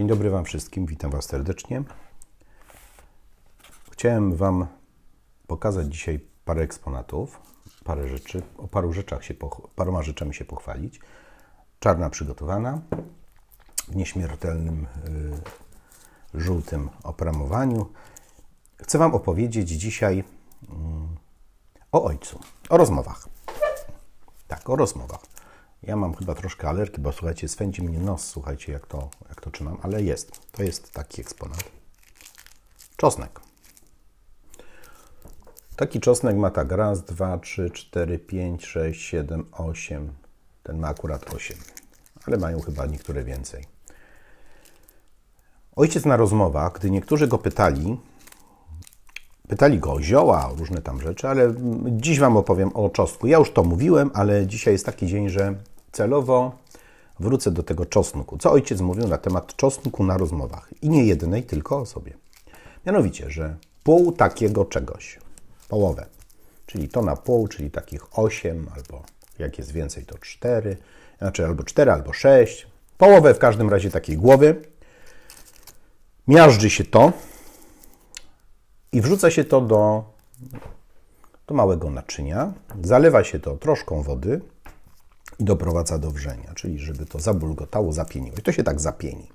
Dzień dobry Wam wszystkim, witam Was serdecznie. Chciałem Wam pokazać dzisiaj parę eksponatów, parę rzeczy, o paru rzeczach się, paroma rzeczami się pochwalić. Czarna przygotowana, w nieśmiertelnym y, żółtym opramowaniu. Chcę Wam opowiedzieć dzisiaj mm, o ojcu, o rozmowach. Tak, o rozmowach. Ja mam chyba troszkę alergii, bo słuchajcie, swędzi mnie nos, słuchajcie, jak to, jak to trzymam, ale jest. To jest taki eksponat. Czosnek. Taki czosnek ma tak raz, dwa, trzy, cztery, pięć, sześć, siedem, osiem. Ten ma akurat osiem, ale mają chyba niektóre więcej. Ojciec na rozmowach, gdy niektórzy go pytali, Pytali go o zioła, o różne tam rzeczy, ale dziś Wam opowiem o czosnku. Ja już to mówiłem, ale dzisiaj jest taki dzień, że celowo wrócę do tego czosnku. Co ojciec mówił na temat czosnku na rozmowach? I nie jednej, tylko o sobie. Mianowicie, że pół takiego czegoś, połowę, czyli to na pół, czyli takich 8, albo jak jest więcej, to 4, znaczy albo 4, albo 6, połowę w każdym razie takiej głowy. Miażdży się to, i wrzuca się to do, do małego naczynia, zalewa się to troszką wody i doprowadza do wrzenia, czyli żeby to zabulgotało, zapieniło. I to się tak zapieni.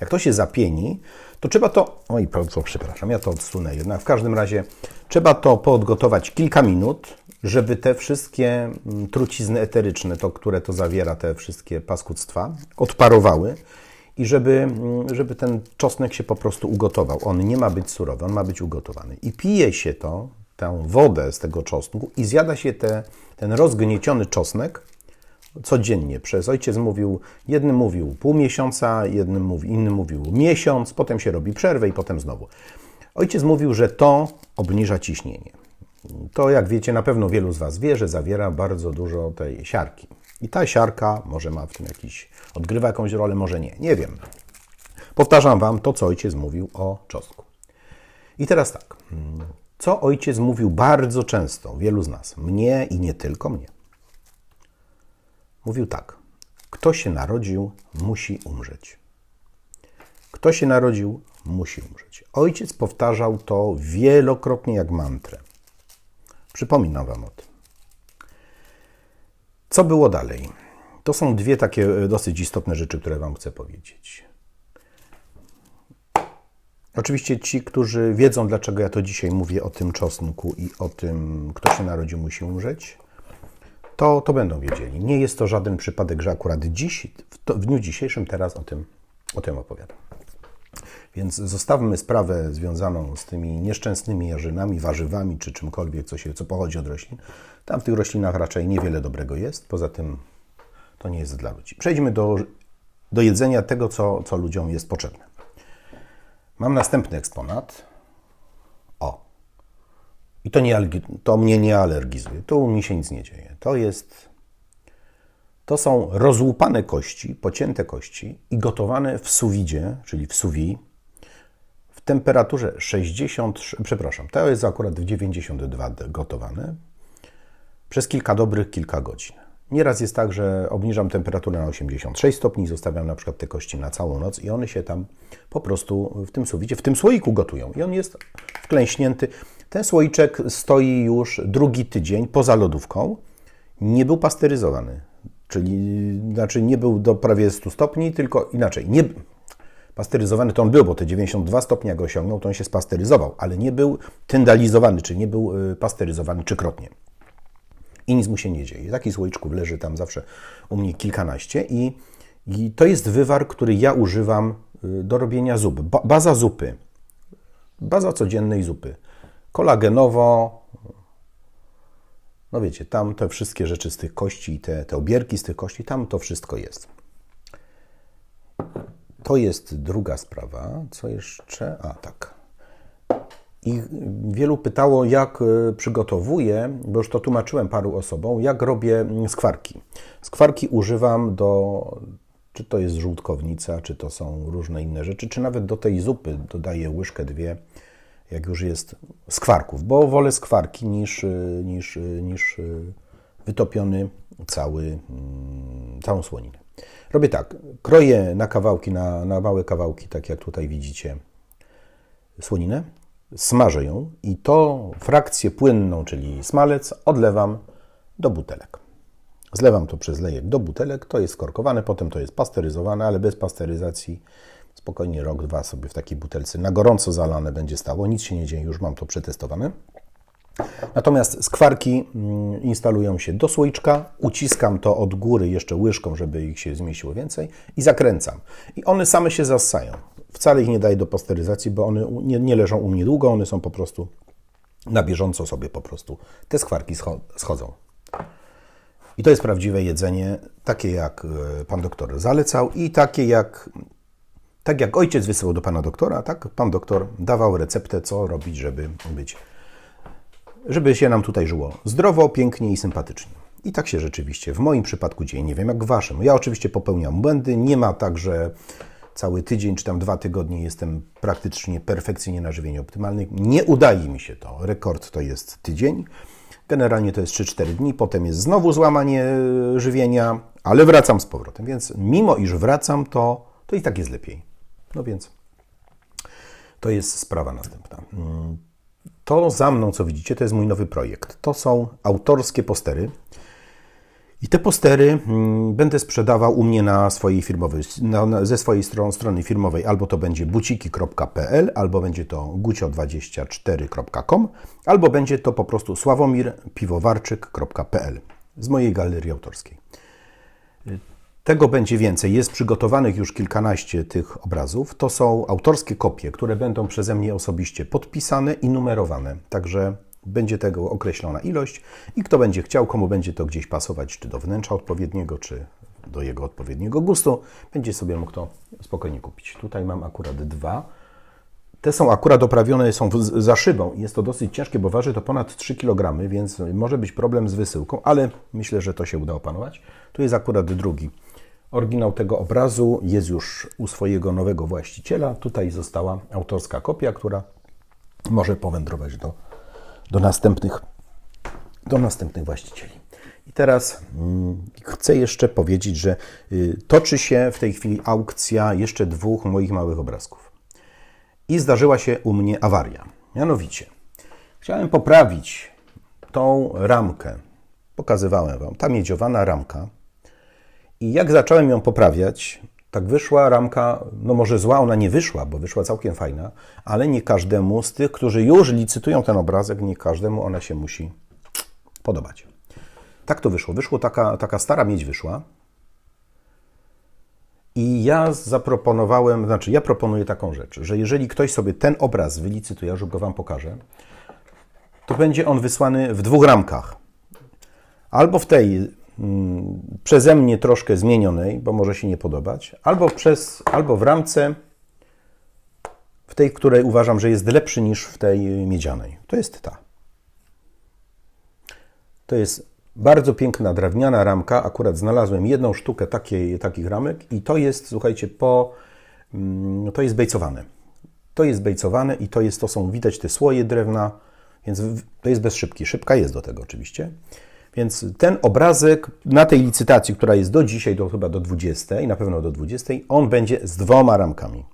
Jak to się zapieni, to trzeba to. Oj, co, przepraszam, ja to odsunę jednak. W każdym razie trzeba to poodgotować kilka minut, żeby te wszystkie mm, trucizny eteryczne, to, które to zawiera, te wszystkie paskudztwa, odparowały i żeby, mm, żeby ten czosnek się po prostu ugotował. On nie ma być surowy, on ma być ugotowany. I pije się to, tę wodę z tego czosnku i zjada się te, ten rozgnieciony czosnek codziennie. Przez ojciec mówił, jednym mówił pół miesiąca, jednym mówi, innym mówił miesiąc, potem się robi przerwę i potem znowu. Ojciec mówił, że to obniża ciśnienie. To, jak wiecie, na pewno wielu z Was wie, że zawiera bardzo dużo tej siarki. I ta siarka może ma w tym jakiś, odgrywa jakąś rolę, może nie, nie wiem. Powtarzam Wam to, co ojciec mówił o czosnku. I teraz tak, co ojciec mówił bardzo często, wielu z nas, mnie i nie tylko mnie. Mówił tak, kto się narodził, musi umrzeć. Kto się narodził, musi umrzeć. Ojciec powtarzał to wielokrotnie jak mantrę. Przypominam Wam o tym. Co było dalej? To są dwie takie e, dosyć istotne rzeczy, które Wam chcę powiedzieć. Oczywiście ci, którzy wiedzą, dlaczego ja to dzisiaj mówię o tym czosnku i o tym, kto się narodził, musi umrzeć, to, to będą wiedzieli. Nie jest to żaden przypadek, że akurat dziś, w, to, w dniu dzisiejszym, teraz o tym, o tym opowiadam. Więc zostawmy sprawę związaną z tymi nieszczęsnymi jarzynami, warzywami czy czymkolwiek, co, się, co pochodzi od roślin. Tam w tych roślinach raczej niewiele dobrego jest. Poza tym to nie jest dla ludzi. Przejdźmy do, do jedzenia tego, co, co ludziom jest potrzebne. Mam następny eksponat. O. I to, nie, to mnie nie alergizuje. Tu mi się nic nie dzieje. To jest. To są rozłupane kości, pocięte kości i gotowane w suwidzie, czyli w suwi, temperaturze 60, przepraszam, to jest akurat w 92 gotowane, przez kilka dobrych kilka godzin. Nieraz jest tak, że obniżam temperaturę na 86 stopni zostawiam na przykład te kości na całą noc i one się tam po prostu w tym suwicie, w tym słoiku gotują. I on jest wklęśnięty. Ten słoiczek stoi już drugi tydzień poza lodówką. Nie był pasteryzowany, czyli znaczy nie był do prawie 100 stopni, tylko inaczej. Nie, pasteryzowany to on był, bo te 92 stopnie jak osiągnął, to on się spasteryzował, ale nie był tyndalizowany, czyli nie był pasteryzowany trzykrotnie i nic mu się nie dzieje. Taki słoiczków leży tam zawsze u mnie kilkanaście i, i to jest wywar, który ja używam do robienia zup. Ba baza zupy. Baza codziennej zupy. Kolagenowo, no wiecie, tam te wszystkie rzeczy z tych kości, te, te obierki z tych kości, tam to wszystko jest. To jest druga sprawa. Co jeszcze? A, tak. I wielu pytało, jak przygotowuję, bo już to tłumaczyłem paru osobom, jak robię skwarki. Skwarki używam do, czy to jest żółtkownica, czy to są różne inne rzeczy, czy nawet do tej zupy dodaję łyżkę, dwie, jak już jest skwarków, bo wolę skwarki niż, niż, niż wytopiony cały, całą słoninę. Robię tak, kroję na kawałki, na, na małe kawałki, tak jak tutaj widzicie, słoninę, smażę ją i to frakcję płynną, czyli smalec, odlewam do butelek. Zlewam to przez lejek do butelek, to jest skorkowane, potem to jest pasteryzowane, ale bez pasteryzacji spokojnie rok, dwa sobie w takiej butelce na gorąco zalane będzie stało, nic się nie dzieje, już mam to przetestowane. Natomiast skwarki mm, instalują się do słoiczka, uciskam to od góry jeszcze łyżką, żeby ich się zmieściło więcej i zakręcam. I one same się zassają. Wcale ich nie daję do pasteryzacji, bo one nie, nie leżą u mnie długo, one są po prostu na bieżąco sobie po prostu. Te skwarki scho- schodzą. I to jest prawdziwe jedzenie, takie jak e, pan doktor zalecał i takie jak, tak jak ojciec wysyłał do pana doktora, tak pan doktor dawał receptę, co robić, żeby być żeby się nam tutaj żyło zdrowo, pięknie i sympatycznie. I tak się rzeczywiście w moim przypadku dzieje. Nie wiem jak w waszym. Ja oczywiście popełniam błędy. Nie ma tak, że cały tydzień czy tam dwa tygodnie jestem praktycznie perfekcyjnie na żywieniu optymalnym. Nie udaje mi się to. Rekord to jest tydzień. Generalnie to jest 3-4 dni. Potem jest znowu złamanie e, żywienia, ale wracam z powrotem. Więc mimo iż wracam, to, to i tak jest lepiej. No więc to jest sprawa następna. To za mną, co widzicie, to jest mój nowy projekt. To są autorskie postery. I te postery mm, będę sprzedawał u mnie na swojej firmowej, na, ze swojej stron, strony firmowej. Albo to będzie buciki.pl, albo będzie to gucio24.com, albo będzie to po prostu sławomirpiwowarczyk.pl z mojej galerii autorskiej. Tego będzie więcej. Jest przygotowanych już kilkanaście tych obrazów. To są autorskie kopie, które będą przeze mnie osobiście podpisane i numerowane. Także będzie tego określona ilość i kto będzie chciał, komu będzie to gdzieś pasować, czy do wnętrza odpowiedniego, czy do jego odpowiedniego gustu, będzie sobie mógł to spokojnie kupić. Tutaj mam akurat dwa. Te są akurat oprawione, są za szybą jest to dosyć ciężkie, bo waży to ponad 3 kg, więc może być problem z wysyłką, ale myślę, że to się uda opanować. Tu jest akurat drugi. Oryginał tego obrazu jest już u swojego nowego właściciela. Tutaj została autorska kopia, która może powędrować do, do, następnych, do następnych właścicieli. I teraz mm, chcę jeszcze powiedzieć, że y, toczy się w tej chwili aukcja jeszcze dwóch moich małych obrazków. I zdarzyła się u mnie awaria. Mianowicie, chciałem poprawić tą ramkę. Pokazywałem Wam, ta miedziowana ramka. I jak zacząłem ją poprawiać, tak wyszła ramka, no może zła ona nie wyszła, bo wyszła całkiem fajna, ale nie każdemu z tych, którzy już licytują ten obrazek, nie każdemu ona się musi podobać. Tak to wyszło. Wyszło taka, taka stara miedź wyszła. I ja zaproponowałem, znaczy ja proponuję taką rzecz, że jeżeli ktoś sobie ten obraz wylicytuje, już go Wam pokażę, to będzie on wysłany w dwóch ramkach. Albo w tej przeze mnie troszkę zmienionej, bo może się nie podobać, albo, przez, albo w ramce w tej, której uważam, że jest lepszy niż w tej miedzianej. To jest ta. To jest bardzo piękna drewniana ramka. Akurat znalazłem jedną sztukę takiej, takich ramek i to jest, słuchajcie, po, mm, to jest bejcowane. To jest bejcowane i to jest, to są widać te słoje drewna, więc to jest bez szybki. Szybka jest do tego oczywiście. Więc ten obrazek na tej licytacji, która jest do dzisiaj, do chyba do 20, na pewno do 20, on będzie z dwoma ramkami.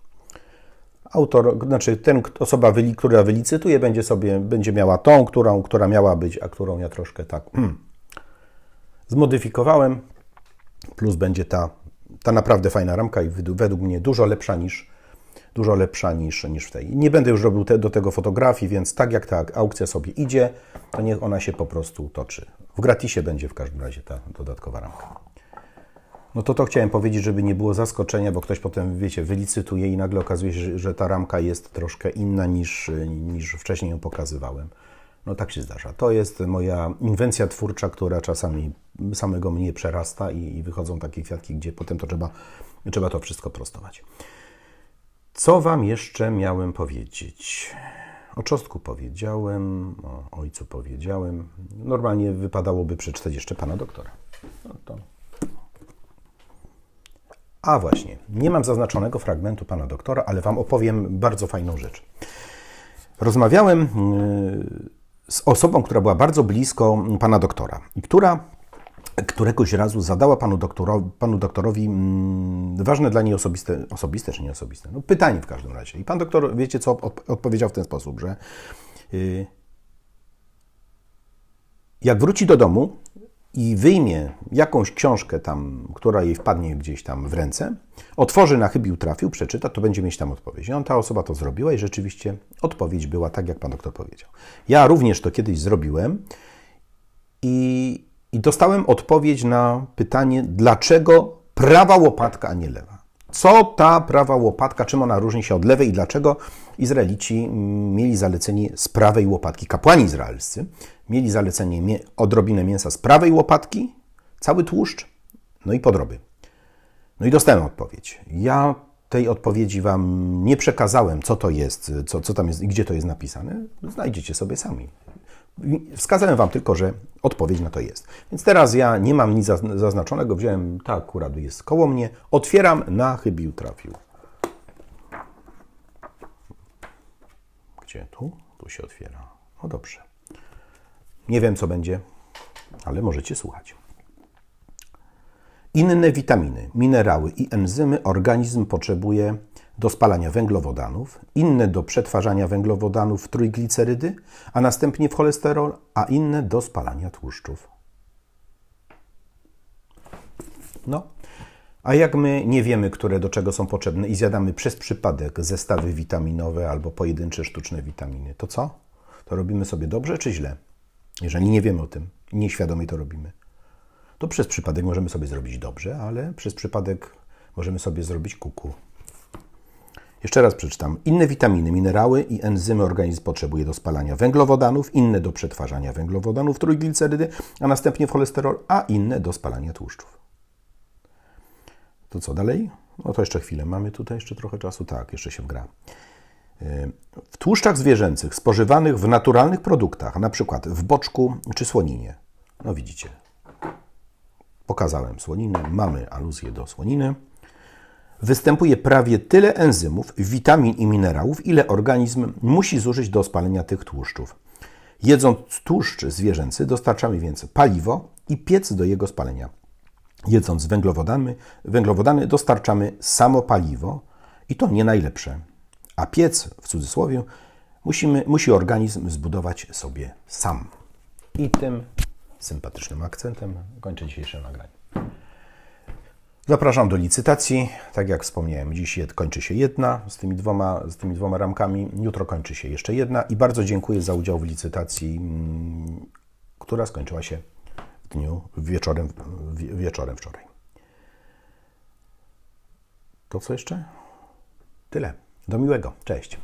Autor, znaczy ten, osoba, która wylicytuje, będzie sobie, będzie miała tą, którą, która miała być, a którą ja troszkę tak hmm, zmodyfikowałem. Plus będzie ta, ta naprawdę fajna ramka i według mnie dużo lepsza niż, dużo lepsza niż, niż w tej. Nie będę już robił te, do tego fotografii, więc tak jak ta aukcja sobie idzie, to niech ona się po prostu toczy. W gratisie będzie w każdym razie ta dodatkowa ramka. No to to chciałem powiedzieć, żeby nie było zaskoczenia, bo ktoś potem, wiecie, wylicytuje i nagle okazuje się, że, ta ramka jest troszkę inna niż, niż wcześniej ją pokazywałem. No tak się zdarza. To jest moja inwencja twórcza, która czasami samego mnie przerasta i, i wychodzą takie kwiatki, gdzie potem to trzeba, trzeba to wszystko prostować. Co Wam jeszcze miałem powiedzieć? O czosnku powiedziałem, o ojcu powiedziałem. Normalnie wypadałoby przeczytać jeszcze pana doktora. No to a właśnie, nie mam zaznaczonego fragmentu pana doktora, ale wam opowiem bardzo fajną rzecz. Rozmawiałem y, z osobą, która była bardzo blisko pana doktora i która któregoś razu zadała panu doktorowi, panu doktorowi mm, ważne dla niej osobiste, osobiste czy nieosobiste, no pytanie w każdym razie. I pan doktor, wiecie co, od, odpowiedział w ten sposób, że y, jak wróci do domu i wyjmie jakąś książkę tam, która jej wpadnie gdzieś tam w ręce, otworzy na chybił trafił, przeczyta, to będzie mieć tam odpowiedź. I on, ta osoba to zrobiła i rzeczywiście odpowiedź była tak, jak pan doktor powiedział. Ja również to kiedyś zrobiłem i, i dostałem odpowiedź na pytanie, dlaczego prawa łopatka, a nie lewa. Co ta prawa łopatka, czym ona różni się od lewej i dlaczego Izraelici mieli zalecenie z prawej łopatki, kapłani izraelscy mieli zalecenie odrobinę mięsa z prawej łopatki, cały tłuszcz, no i podroby. No i dostałem odpowiedź. Ja tej odpowiedzi Wam nie przekazałem, co to jest, co, co tam jest i gdzie to jest napisane. Znajdziecie sobie sami. Wskazałem Wam tylko, że odpowiedź na to jest. Więc teraz ja nie mam nic zaz- zaznaczonego, wziąłem, tak akurat jest koło mnie, otwieram, na chybił trafił. Gdzie tu? Tu się otwiera. No dobrze. Nie wiem, co będzie, ale możecie słuchać. Inne witaminy, minerały i enzymy organizm potrzebuje do spalania węglowodanów, inne do przetwarzania węglowodanów w trójglicerydy, a następnie w cholesterol, a inne do spalania tłuszczów. No, a jak my nie wiemy, które do czego są potrzebne i zjadamy przez przypadek zestawy witaminowe albo pojedyncze sztuczne witaminy, to co? To robimy sobie dobrze czy źle? Jeżeli nie wiemy o tym nieświadomie to robimy, to przez przypadek możemy sobie zrobić dobrze, ale przez przypadek możemy sobie zrobić kuku. Jeszcze raz przeczytam. Inne witaminy, minerały i enzymy organizm potrzebuje do spalania węglowodanów, inne do przetwarzania węglowodanów trójglicerydy, a następnie w cholesterol, a inne do spalania tłuszczów. To co dalej? No to jeszcze chwilę. Mamy tutaj jeszcze trochę czasu. Tak, jeszcze się wgra. W tłuszczach zwierzęcych spożywanych w naturalnych produktach, na przykład w boczku czy słoninie. No widzicie, pokazałem słoninę, mamy aluzję do słoniny. Występuje prawie tyle enzymów, witamin i minerałów, ile organizm musi zużyć do spalenia tych tłuszczów. Jedząc tłuszcz zwierzęcy, dostarczamy więc paliwo i piec do jego spalenia. Jedząc węglowodany, węglowodany dostarczamy samo paliwo i to nie najlepsze. A piec, w cudzysłowie, musimy, musi organizm zbudować sobie sam. I tym sympatycznym akcentem kończę dzisiejsze nagranie. Zapraszam do licytacji. Tak jak wspomniałem, dziś kończy się jedna z tymi dwoma, z tymi dwoma ramkami. Jutro kończy się jeszcze jedna. I bardzo dziękuję za udział w licytacji, mm, która skończyła się w dniu wieczorem, wieczorem wczoraj. To co jeszcze? Tyle. Do miłego. Cześć.